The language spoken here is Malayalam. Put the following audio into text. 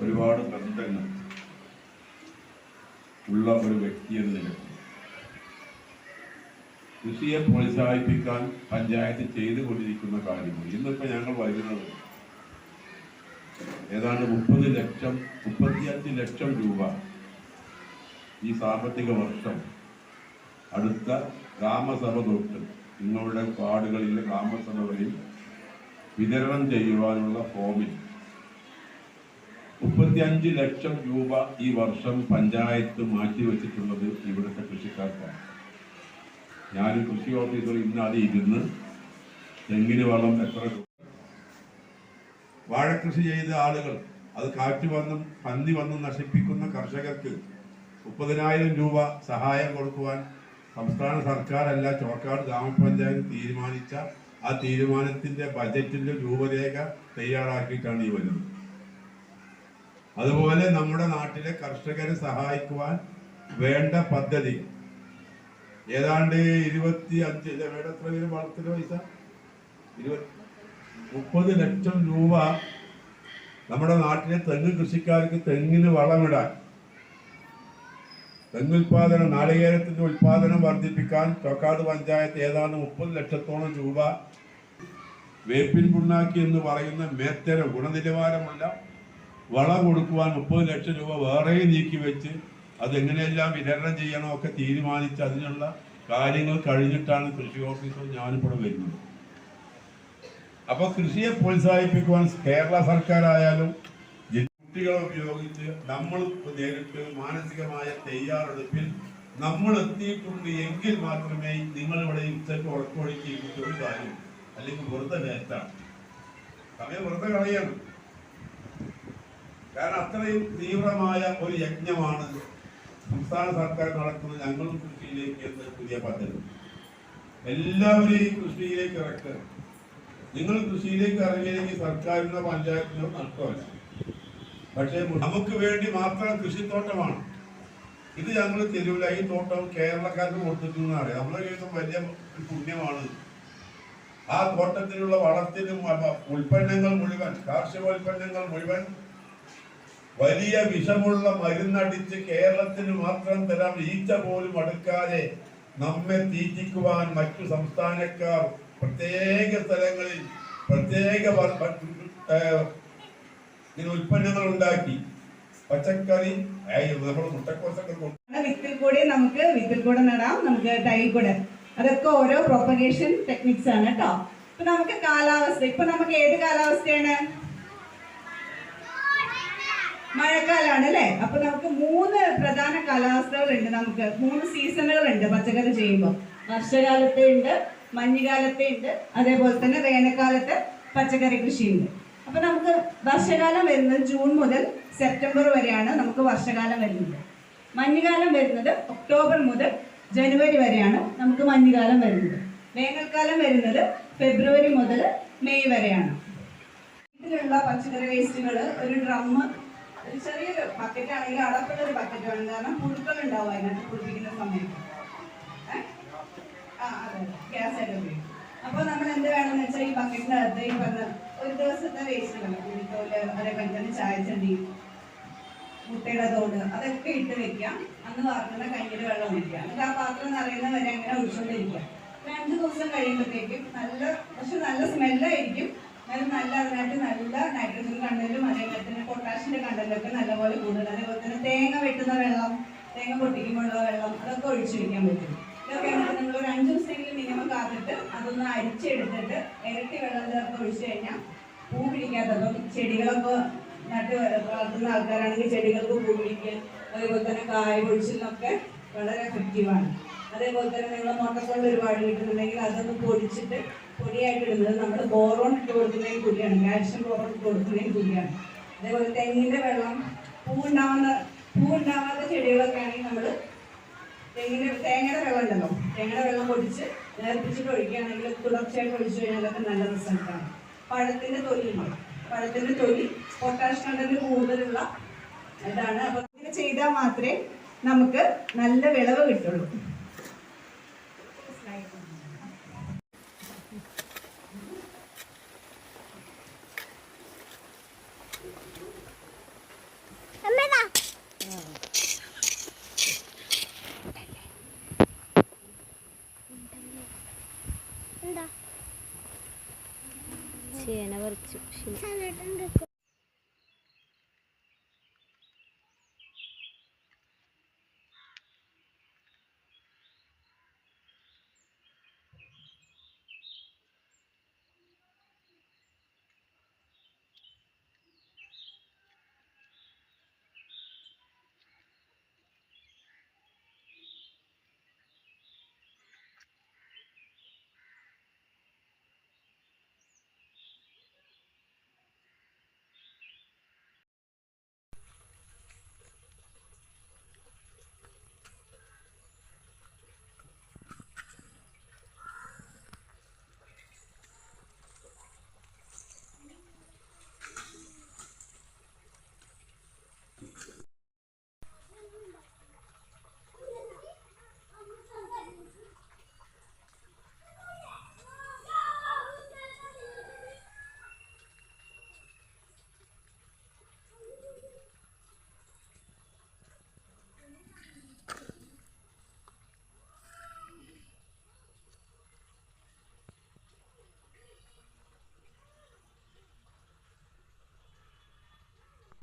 ഒരുപാട് ബന്ധങ്ങൾ ഉള്ള ഒരു വ്യക്തി എന്ന കൃഷിയെ പ്രോത്സാഹിപ്പിക്കാൻ പഞ്ചായത്ത് ചെയ്തുകൊണ്ടിരിക്കുന്ന കാര്യങ്ങൾ. ഇന്നിപ്പോൾ ഞങ്ങൾ വരുന്നത് ഏതാണ്ട് മുപ്പത് ലക്ഷം മുപ്പത്തിയഞ്ച് ലക്ഷം രൂപ ഈ സാമ്പത്തിക വർഷം അടുത്ത ഗ്രാമസഭ തൊട്ട് നിങ്ങളുടെ വാർഡുകളിലെ ഗ്രാമസഭകളിൽ വിതരണം ചെയ്യുവാനുള്ള ഫോമിൽ മുപ്പത്തിയഞ്ച് ലക്ഷം രൂപ ഈ വർഷം പഞ്ചായത്ത് മാറ്റിവെച്ചിട്ടുള്ളത് ഇവിടുത്തെ കൃഷിക്കാർക്കാണ്. ഞാൻ കൃഷി ഓഫീസർ ഇന്ന് അത് ഇരുന്ന് തെങ്ങിന് വളം എത്ര വാഴക്കൃഷി ചെയ്ത ആളുകൾ അത് കാറ്റ് വന്നും പന്നി വന്നും നശിപ്പിക്കുന്ന കർഷകർക്ക് മുപ്പതിനായിരം രൂപ സഹായം കൊടുക്കുവാൻ സംസ്ഥാന സർക്കാരല്ല ചോക്കാട് ഗ്രാമപഞ്ചായത്ത് തീരുമാനിച്ച ആ തീരുമാനത്തിന്റെ ബജറ്റിന്റെ രൂപരേഖ തയ്യാറാക്കിയിട്ടാണ് ഈ വരുന്നത്. അതുപോലെ നമ്മുടെ നാട്ടിലെ കർഷകരെ സഹായിക്കുവാൻ വേണ്ട പദ്ധതി. ഏതാണ്ട് ഇരുപത്തി അഞ്ച് എത്ര പേര് പൈസ? മുപ്പത് ലക്ഷം രൂപ നമ്മുടെ നാട്ടിലെ തെങ്ങ് കൃഷിക്കാർക്ക് തെങ്ങിന് വളമിടാൻ തെങ്ങ് നാളികേരത്തിന്റെ ഉൽപാദനം വർദ്ധിപ്പിക്കാൻ തൊക്കാട് പഞ്ചായത്ത് ഏതാണ്ട് മുപ്പത് ലക്ഷത്തോളം രൂപ വേപ്പിൻ പുണ്ണാക്കി എന്ന് പറയുന്ന മേത്തര ഗുണനിലവാരമുള്ള വള കൊടുക്കുവാൻ മുപ്പത് ലക്ഷം രൂപ വേറെ നീക്കി വെച്ച് അതെങ്ങനെയെല്ലാം വിതരണം ചെയ്യണോ ഒക്കെ തീരുമാനിച്ച് അതിനുള്ള കാര്യങ്ങൾ കഴിഞ്ഞിട്ടാണ് കൃഷി ഓഫീസർ ഞാനിപ്പോൾ വരുന്നത്. അപ്പോൾ കൃഷിയെ പ്രോത്സാഹിപ്പിക്കുവാൻ കേരള സർക്കാരായാലും കുട്ടികളെ ഉപയോഗിച്ച് നമ്മൾ നേരിട്ട് മാനസികമായ തയ്യാറെടുപ്പിൽ നമ്മൾ എത്തിയിട്ടുണ്ട് എങ്കിൽ മാത്രമേ നിങ്ങൾ ഇവിടെ ഉച്ചയ്ക്ക് ഉറക്കൊഴിക്ക് ഒരു കാര്യം അല്ലെങ്കിൽ വെറുതെ വേസ്റ്റാണ് സമയം വെറുതെ കളയാണ്. കാരണം അത്രയും തീവ്രമായ ഒരു യജ്ഞമാണ് സംസ്ഥാന സർക്കാർ നടക്കുന്നത് ഞങ്ങളും കൃഷിയിലേക്ക് എന്ന പുതിയ പദ്ധതി. എല്ലാവരെയും കൃഷിയിലേക്ക് ഇറക്കുക. നിങ്ങൾ കൃഷിയിലേക്ക് ഇറങ്ങിയില്ലെങ്കിൽ സർക്കാരിനോ പഞ്ചായത്തിനോ നഷ്ടമല്ല. പക്ഷേ നമുക്ക് വേണ്ടി മാത്രം കൃഷിത്തോട്ടമാണ്. ഇത് ഞങ്ങൾ തരൂല ഈ തോട്ടം കേരളക്കാർക്ക് കൊടുത്തിട്ടുണ്ടെന്നാണ് നമ്മളെ ജീവിതം വലിയ പുണ്യമാണ്. ആ തോട്ടത്തിലുള്ള വളത്തിനും ഉൽപ്പന്നങ്ങൾ മുഴുവൻ കാർഷിക ഉൽപ്പന്നങ്ങൾ മുഴുവൻ വലിയ വിഷമുള്ള മരുന്നടിച്ച് കേരളത്തിന് മാത്രം തരാൻ ഈച്ച പോലും അടുക്കാതെ നമ്മെ തീറ്റിക്കുവാൻ മറ്റു സംസ്ഥാനക്കാർ പ്രത്യേക സ്ഥലങ്ങളിൽ പ്രത്യേക ഇങ്ങനെ ഉൽപ്പന്നങ്ങൾ ഉണ്ടാക്കി പച്ചക്കറി നമ്മൾ മുട്ടക്കോസൊക്കെ വിത്തിൽ കൂടി നമുക്ക് വിത്തിൽ കൂടെ നടാം നമുക്ക് തൈ കൂടെ. അതൊക്കെ ഓരോ പ്രൊപ്പഗേഷൻ ടെക്നിക്സ് ആണ് കേട്ടോ ഇപ്പൊ നമുക്ക് കാലാവസ്ഥ ഇപ്പൊ നമുക്ക് ഏത് കാലാവസ്ഥയാണ്? മഴക്കാലാണ് അല്ലെ? അപ്പൊ നമുക്ക് മൂന്ന് പ്രധാന കാലാവസ്ഥകളുണ്ട് നമുക്ക്. മൂന്ന് സീസണുകളുണ്ട് പച്ചക്കറി ചെയ്യുമ്പോൾ വർഷകാലത്തെ ഉണ്ട് മഞ്ഞുകാലത്തെ ഉണ്ട് അതേപോലെ തന്നെ വേനൽക്കാലത്ത് പച്ചക്കറി കൃഷിയുണ്ട്. അപ്പൊ നമുക്ക് വർഷകാലം വരുന്നത് ജൂൺ മുതൽ സെപ്റ്റംബർ വരെയാണ് നമുക്ക് വർഷകാലം വരുന്നത്. മഞ്ഞുകാലം വരുന്നത് ഒക്ടോബർ മുതൽ ജനുവരി വരെയാണ് നമുക്ക് മഞ്ഞുകാലം വരുന്നത്. വേനൽക്കാലം വരുന്നത് ഫെബ്രുവരി മുതൽ മെയ് വരെയാണ്. ഇതിലുള്ള പച്ചക്കറി വേസ്റ്റുകൾ ഒരു ഡ്രമ്മ് ഒരു ചെറിയൊരു ബക്കറ്റ് ആണെങ്കിൽ അടപ്പുള്ള ഒരു ബക്കറ്റ് ആണ്. കാരണം പുഴുക്കൾ ഉണ്ടാവും അതിനകത്ത് കുളിപ്പിക്കുന്ന സമയത്ത്? ആ അതെ ഗ്യാസ് ആയിട്ട് ഉപയോഗിക്കും. അപ്പോൾ നമ്മൾ എന്ത് വേണമെന്ന് വെച്ചാൽ ഈ ബക്കറ്റിനകത്ത് ഈ പറഞ്ഞ ഒരു ദിവസത്തെ വേസ്റ്റുകൾ കുഴിത്തോൽ അതേപോലെ തന്നെ ചായച്ചണ്ടി മുട്ടയുടെ തോട് അതൊക്കെ ഇട്ട് വെക്കാം. അന്ന് വാർക്കുന്ന കയ്യിൽ വെള്ളം ഒഴിക്കുക എന്നിട്ട് ആ പാത്രം നിറയുന്ന വരെ അങ്ങനെ ഒഴിച്ചുകൊണ്ടിരിക്കുക അഞ്ച് ദിവസം കഴിയുമ്പോഴത്തേക്കും നല്ല പക്ഷെ നല്ല സ്മെല്ലായിരിക്കും. എന്നാലും നല്ല അതിനകത്ത് നല്ല നൈട്രജൻ കണ്ടലും അതേപോലെ തന്നെ പൊട്ടാഷ്യന്റെ കണ്ടലൊക്കെ നല്ലപോലെ കൂടുതൽ അതേപോലെ തന്നെ തേങ്ങ വെട്ടുന്ന വെള്ളം തേങ്ങ പൊട്ടിക്കുമ്പോഴുള്ള വെള്ളം അതൊക്കെ ഒഴിച്ചു വെക്കാൻ പറ്റും. ഇതൊക്കെ നമുക്ക് നിങ്ങൾ ഒരു അഞ്ച് ദിവസമെങ്കിലും മിനിമം കാത്തിട്ട് അതൊന്ന് അരിച്ചെടുത്തിട്ട് ഇരട്ടി വെള്ളം ചേർത്ത് ഒഴിച്ചു കഴിഞ്ഞാൽ പൂ പിടിക്കാത്തപ്പം ചെടികളൊക്കെ നട്ട് വളർത്തുന്ന ആൾക്കാരാണെങ്കിൽ ചെടികൾക്ക് പൂ പിടിക്കുക അതേപോലെ തന്നെ കായ പൊഴിച്ചിലൊക്കെ വളരെ എഫക്റ്റീവാണ് അതേപോലെ തന്നെ നിങ്ങൾ മുട്ടക്കൊള്ള ഒരുപാട് കിട്ടുന്നുണ്ടെങ്കിൽ അതൊന്ന് പൊടിച്ചിട്ട് പൊടിയായിട്ട് ഇടുന്നത് നമ്മൾ ബോറോൺ ഇട്ട് കൊടുക്കുന്നതിന് കൂടിയാണ് കാൽഷ്യം ബോറോൺ ഇട്ട് കൊടുക്കുന്നതിന് കൂടിയാണ് അതേപോലെ തെങ്ങിന്റെ വെള്ളം പൂ ഉണ്ടാവുന്ന പൂ ഉണ്ടാവാത്ത ചെടികളൊക്കെ ആണെങ്കിൽ നമ്മൾ തെങ്ങിന് തേങ്ങയുടെ വെള്ളം ഉണ്ടല്ലോ തേങ്ങയുടെ വെള്ളം പൊടിച്ച് നേർപ്പിച്ചിട്ട് ഒഴിക്കുകയാണെങ്കിൽ തുടർച്ചയായിട്ട് ഒഴിച്ചു കഴിഞ്ഞാൽ നല്ല റിസൾട്ടാണ് പഴത്തിന്റെ തൊലി പഴത്തിന്റെ തൊലി പൊട്ടാഷ് കണ്ടന്റ് കൂടുതലുള്ള ഇതാണ്. അപ്പൊ ഇങ്ങനെ ചെയ്താൽ മാത്രമേ നമുക്ക് നല്ല വിളവ് കിട്ടുള്ളൂ. 看着真的